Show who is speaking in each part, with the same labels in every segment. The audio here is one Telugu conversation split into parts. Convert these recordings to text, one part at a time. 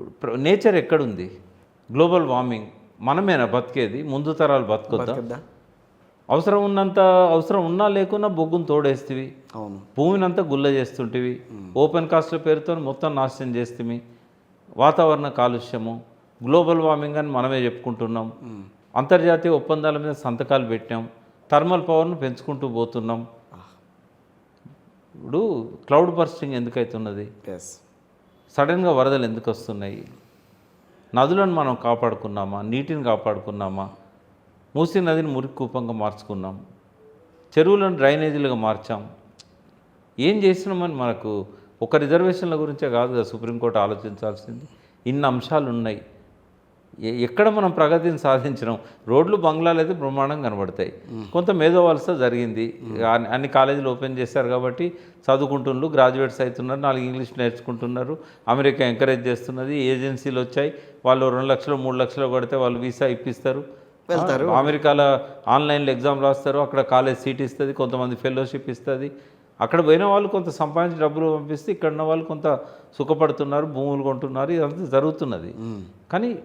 Speaker 1: ఇప్పుడు నేచర్ ఎక్కడుంది? గ్లోబల్ వార్మింగ్ మనమేనా బతికేది? ముందు తరాలు బతకొద్దా?
Speaker 2: కదా
Speaker 1: అవసరం ఉన్నంత అవసరం ఉన్నా లేకున్నా బొగ్గును తోడేస్తేవి. భూమిని అంతా గుల్ల చేస్తుంటివి. ఓపెన్ కాస్ట్ల పేరుతో మొత్తం నాశనం చేస్తేమి. వాతావరణ కాలుష్యము గ్లోబల్ వార్మింగ్ అని మనమే చెప్పుకుంటున్నాం. అంతర్జాతీయ ఒప్పందాల మీద సంతకాలు పెట్టాం. థర్మల్ పవర్ను పెంచుకుంటూ పోతున్నాం. ఇప్పుడు క్లౌడ్ బర్స్టింగ్ ఎందుకైతున్నది? సడన్గా వరదలు ఎందుకు వస్తున్నాయి? నదులను మనం కాపాడుకున్నామా? నీటిని కాపాడుకున్నామా? మూసీ నదిని మురికి కూపంగా మార్చుకున్నాం. చెరువులను డ్రైనేజీలుగా మార్చాం. ఏం చేసినామని మనకు ఒక రిజర్వేషన్ల గురించే కాదు కదా సుప్రీంకోర్టు ఆలోచించాల్సింది. ఇన్ని అంశాలు ఉన్నాయి ఎక్కడ మనం ప్రగతిని సాధించినాం? రోడ్లు బంగ్లాలు అయితే బ్రహ్మాండంగా కనబడతాయి. కొంత మేధోవలస జరిగింది. అన్ని- కాలేజీలు ఓపెన్ చేశారు కాబట్టి చదువుకుంటున్నారు గ్రాడ్యుయేట్స్ అవుతున్నారు నాలుగు ఇంగ్లీష్ నేర్చుకుంటున్నారు అమెరికా ఎంకరేజ్ చేస్తున్నది ఏజెన్సీలు వచ్చాయి. వాళ్ళు రెండు లక్షలు మూడు లక్షలు కొడితే వాళ్ళు వీసా ఇప్పిస్తారు.
Speaker 2: వెళ్తారు.
Speaker 1: అమెరికాలో ఆన్లైన్లో ఎగ్జామ్ రాస్తారు అక్కడ కాలేజ్ సీట్ ఇస్తుంది కొంతమంది ఫెలోషిప్ ఇస్తుంది. అక్కడ పోయిన వాళ్ళు కొంత సంపాదించి డబ్బులు పంపిస్తే ఇక్కడ ఉన్న వాళ్ళు కొంత సుఖపడుతున్నారు భూములు కొంటున్నారు ఇదంతా జరుగుతున్నది. కానీ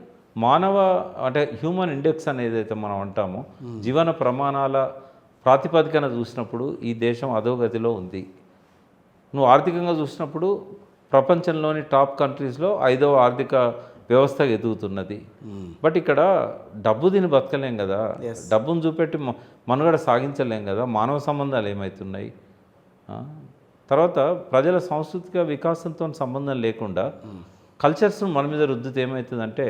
Speaker 1: మానవ అంటే హ్యూమన్ ఇండెక్స్ అనేది అయితే మనం అంటామో జీవన ప్రమాణాల ప్రాతిపదికన చూసినప్పుడు ఈ దేశం అధోగతిలో ఉంది. నువ్వు ఆర్థికంగా చూసినప్పుడు ప్రపంచంలోని టాప్ కంట్రీస్లో ఐదవ ఆర్థిక వ్యవస్థ ఎదుగుతున్నది. బట్ ఇక్కడ డబ్బు దీన్ని బతకలేం కదా. డబ్బును చూపెట్టి మనుగడ సాగించలేం కదా. మానవ సంబంధాలు ఏమవుతున్నాయి? తర్వాత ప్రజల సాంస్కృతిక వికాసంతో సంబంధం లేకుండా కల్చర్స్ను మన మీద రుద్దితే ఏమవుతుందంటే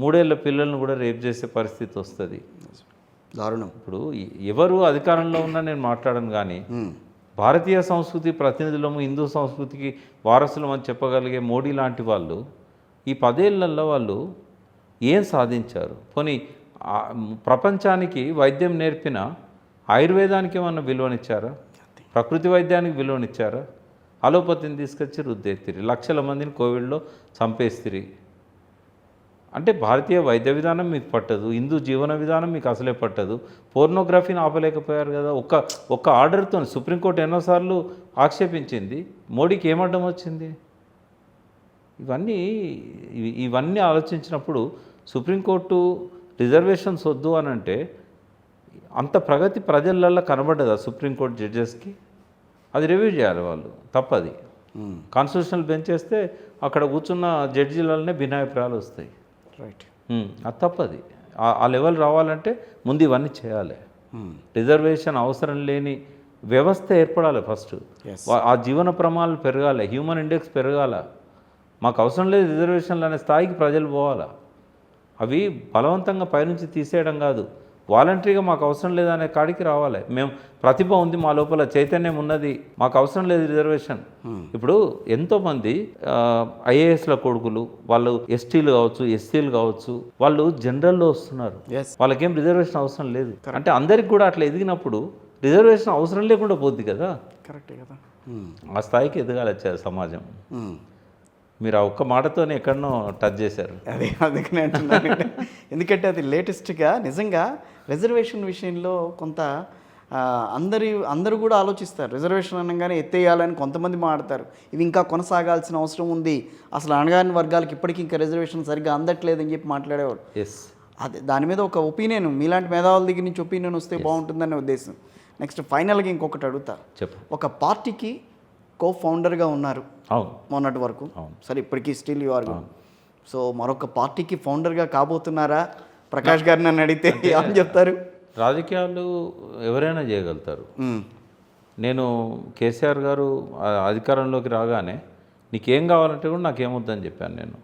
Speaker 1: మూడేళ్ళ పిల్లలను కూడా రేప్ చేసే పరిస్థితి వస్తుంది.
Speaker 2: దారుణం.
Speaker 1: ఇప్పుడు ఎవరు అధికారంలో ఉన్నా నేను మాట్లాడను కానీ భారతీయ సంస్కృతి ప్రతినిధులము హిందూ సంస్కృతికి వారసులం అని చెప్పగలిగే మోడీ లాంటి వాళ్ళు ఈ పదేళ్ళలో వాళ్ళు ఏం సాధించారు? పోనీ ప్రపంచానికి వైద్యం నేర్పిన ఆయుర్వేదానికి ఏమన్నా విలువనిచ్చారా? ప్రకృతి వైద్యానికి విలువనిచ్చారా? అలోపతిని తీసుకొచ్చి రుద్దెత్తిరి. లక్షల మందిని కోవిడ్లో చంపేస్తిరి. అంటే భారతీయ వైద్య విధానం మీకు పట్టదు హిందూ జీవన విధానం మీకు అసలే పట్టదు. పోర్నోగ్రఫీని ఆపలేకపోయారు కదా. ఒక్క ఒక్క ఆర్డర్తో సుప్రీంకోర్టు ఎన్నోసార్లు ఆక్షేపించింది. మోడీకి ఏమడ్డం వచ్చింది? ఇవన్నీ ఇవి- ఇవన్నీ ఆలోచించినప్పుడు సుప్రీంకోర్టు రిజర్వేషన్స్ వద్దు అని అంటే అంత ప్రగతి ప్రజలల్లో కనబడ్డదా సుప్రీంకోర్టు జడ్జెస్కి? అది రివ్యూ చేయాలి వాళ్ళు తప్పది. కాన్స్టిట్యూషనల్ బెంచ్ వేస్తే అక్కడ కూర్చున్న జడ్జీలనే భిన్నాభిప్రాయాలు వస్తాయి.
Speaker 2: రైట్
Speaker 1: అది తప్పది. ఆ- లెవెల్ రావాలంటే ముందు ఇవన్నీ చేయాలి. రిజర్వేషన్ అవసరం లేని వ్యవస్థ ఏర్పడాలి ఫస్ట్. ఆ జీవన ప్రమాణాలు పెరగాలి. హ్యూమన్ ఇండెక్స్ పెరగాల. మాకు అవసరం లేదు రిజర్వేషన్లు అనే స్థాయికి ప్రజలు పోవాలా. అవి బలవంతంగా పైనుంచి తీసేయడం కాదు. వాలంటరీగా మాకు అవసరం లేదనే కాడికి రావాలి. మేము ప్రతిభ ఉంది మా లోపల చైతన్యం ఉన్నది మాకు అవసరం లేదు రిజర్వేషన్. ఇప్పుడు ఎంతోమంది ఐఏఎస్ల కొడుకులు వాళ్ళు ఎస్టీలు కావచ్చు ఎస్సీలు కావచ్చు వాళ్ళు జనరల్లో వస్తున్నారు. వాళ్ళకేం రిజర్వేషన్ అవసరం లేదు. అంటే అందరికి కూడా అట్లా ఎదిగినప్పుడు రిజర్వేషన్ అవసరం లేకుండా పోద్ది కదా.
Speaker 2: కరెక్టే కదా.
Speaker 1: ఆ స్థాయికి ఎదగాలి సమాజం. మీరు ఆ ఒక్క మాటతోనే ఎక్కడనో టచ్ చేశారు.
Speaker 2: అదే అందుకనే అంటున్నాను ఎందుకంటే అది లేటెస్ట్గా నిజంగా రిజర్వేషన్ విషయంలో కొంత అందరి అందరూ కూడా ఆలోచిస్తారు. రిజర్వేషన్ అనగానే ఎత్తేయాలని కొంతమంది మాట్లాడతారు. ఇవి ఇంకా కొనసాగాల్సిన అవసరం ఉంది. అసలు అణగారిన వర్గాలకు ఇప్పటికీ ఇంకా రిజర్వేషన్ సరిగ్గా అందట్లేదని చెప్పి మాట్లాడేవాడు
Speaker 1: ఎస్
Speaker 2: అదే దాని మీద ఒక ఒపీనియన్ మీలాంటి మేధావుల దగ్గర నుంచి ఒపీనియన్ వస్తే బాగుంటుందనే ఉద్దేశం. నెక్స్ట్ ఫైనల్గా ఇంకొకటి అడుగుతా
Speaker 1: చెప్పు.
Speaker 2: ఒక పార్టీకి కో ఫౌండర్గా ఉన్నారు.
Speaker 1: అవును.
Speaker 2: మొన్నటి వరకు. సరే ఇప్పటికీ స్టిల్ యు ఆర్ సో మరొక పార్టీకి ఫౌండర్గా కాబోతున్నారా? ప్రకాష్ గారిని నన్ను అడిగితే ఏమని చెప్తారు?
Speaker 1: రాజకీయాలు ఎవరైనా చేయగలుగుతారు. నేను కేసీఆర్ గారు అధికారంలోకి రాగానే నీకేం కావాలంటే కూడా నాకేమొద్దని చెప్పాను నేను.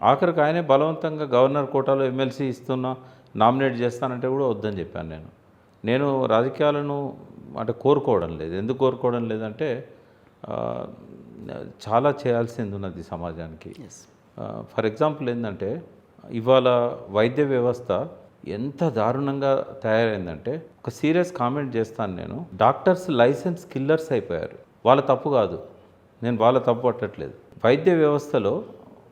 Speaker 1: ఆఖరికి ఆయనే బలవంతంగా గవర్నర్ కోటాలో ఎమ్మెల్సీ ఇస్తున్నా నామినేట్ చేస్తానంటే కూడా వద్దని చెప్పాను నేను. నేను రాజకీయాలను అంటే కోరుకోవడం లేదు. ఎందుకు కోరుకోవడం లేదంటే చాలా చేయాల్సింది ఉన్నది సమాజానికి. ఫర్ ఎగ్జాంపుల్ ఏంటంటే ఇవాళ వైద్య వ్యవస్థ ఎంత దారుణంగా తయారైందంటే ఒక సీరియస్ కామెంట్ చేస్తాను నేను. డాక్టర్స్ లైసెన్స్ కిల్లర్స్ అయిపోయారు. వాళ్ళ తప్పు కాదు. నేను వాళ్ళ తప్పు పట్టట్లేదు. వైద్య వ్యవస్థలో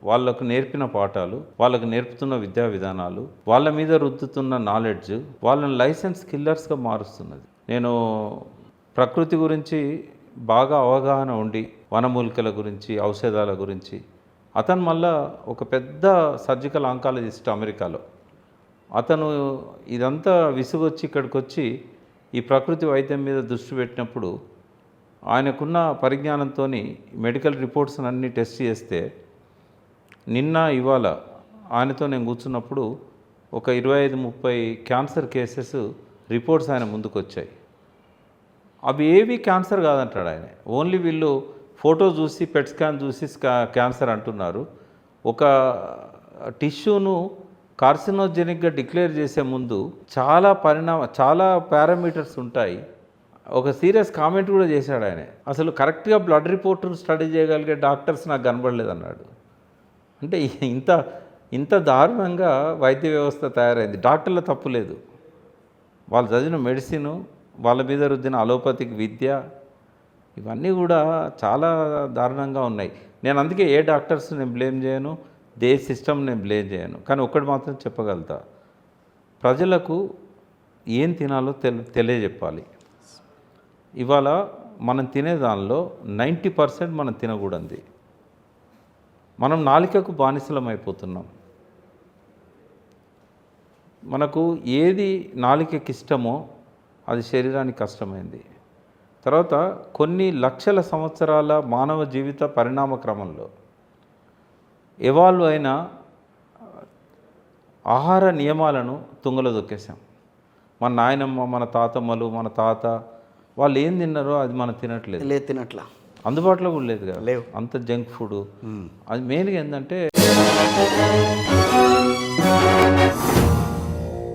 Speaker 1: వాళ్ళకు నేర్పిన పాఠాలు వాళ్ళకు నేర్పుతున్న విద్యా విధానాలు వాళ్ళ మీద రుద్దుతున్న నాలెడ్జ్ వాళ్ళని లైసెన్స్ కిల్లర్స్గా మారుస్తున్నది. నేను ప్రకృతి గురించి బాగా అవగాహన ఉండి వనమూలికల గురించి ఔషధాల గురించి అతను మళ్ళా ఒక పెద్ద సర్జికల్ ఆంకాలజిస్ట్ అమెరికాలో. అతను ఇదంతా విసుగొచ్చి ఇక్కడికి వచ్చి ఈ ప్రకృతి వైద్యం మీద దృష్టి పెట్టినప్పుడు ఆయనకున్న పరిజ్ఞానంతో మెడికల్ రిపోర్ట్స్ అన్నీ టెస్ట్ చేస్తే నిన్న ఇవాళ ఆయనతో నేను కూర్చున్నప్పుడు ఒక ఇరవై ఐదు ముప్పై క్యాన్సర్ కేసెస్ రిపోర్ట్స్ ఆయన ముందుకు వచ్చాయి అవి ఏవి క్యాన్సర్ కాదంటాడు ఆయన. ఓన్లీ వీళ్ళు ఫోటో చూసి పెట్ స్కాన్ చూసి స్కా- క్యాన్సర్ అంటున్నారు. ఒక టిష్యూను కార్సినోజెనిక్గా డిక్లేర్ చేసే ముందు చాలా పరిణామ చాలా పారామీటర్స్ ఉంటాయి. ఒక సీరియస్ కామెంట్ కూడా చేశాడు ఆయన. అసలు కరెక్ట్గా బ్లడ్ రిపోర్ట్ స్టడీ చేయగలిగే డాక్టర్స్ నాకు కనబడలేదు అన్నాడు అంటే ఇంత ఇంత దారుణంగా వైద్య వ్యవస్థ తయారైంది. డాక్టర్ల తప్పు లేదు. వాళ్ళు చదివిన మెడిసిన్ వాళ్ళ మీద రుద్దిన అలోపతిక్ విద్య ఇవన్నీ కూడా చాలా దారుణంగా ఉన్నాయి. నేను అందుకే ఏ డాక్టర్స్ నేను బ్లేమ్ చేయను దే సిస్టమ్ నేను బ్లేమ్ చేయను. కానీ ఒక్కటి మాత్రం చెప్పగలుగుతా. ప్రజలకు ఏం తినాలో తెలి తెలియజెప్పాలి. ఇవాళ మనం తినే దానిలో నైంటీ పర్సెంట్ మనం తినకూడదు. మనం నాలికకు బానిసలం అయిపోతున్నాం మనకు ఏది నాలికకి ఇష్టమో అది శరీరానికి కష్టమైంది. తర్వాత కొన్ని లక్షల సంవత్సరాల మానవ జీవిత పరిణామ క్రమంలో ఎవాల్వ్ అయిన ఆహార నియమాలను తుంగలో దొక్కేసాం మన నాయనమ్మ మన తాతమ్మలు మన తాత వాళ్ళు ఏం తిన్నారో అది మనం తినట్లేదు.
Speaker 2: లేదు తినట్లా.
Speaker 1: అందుబాటులో కూడా లేదు కదా.
Speaker 2: లేవు.
Speaker 1: అంత జంక్ ఫుడ్. అది మెయిన్గా ఏంటంటే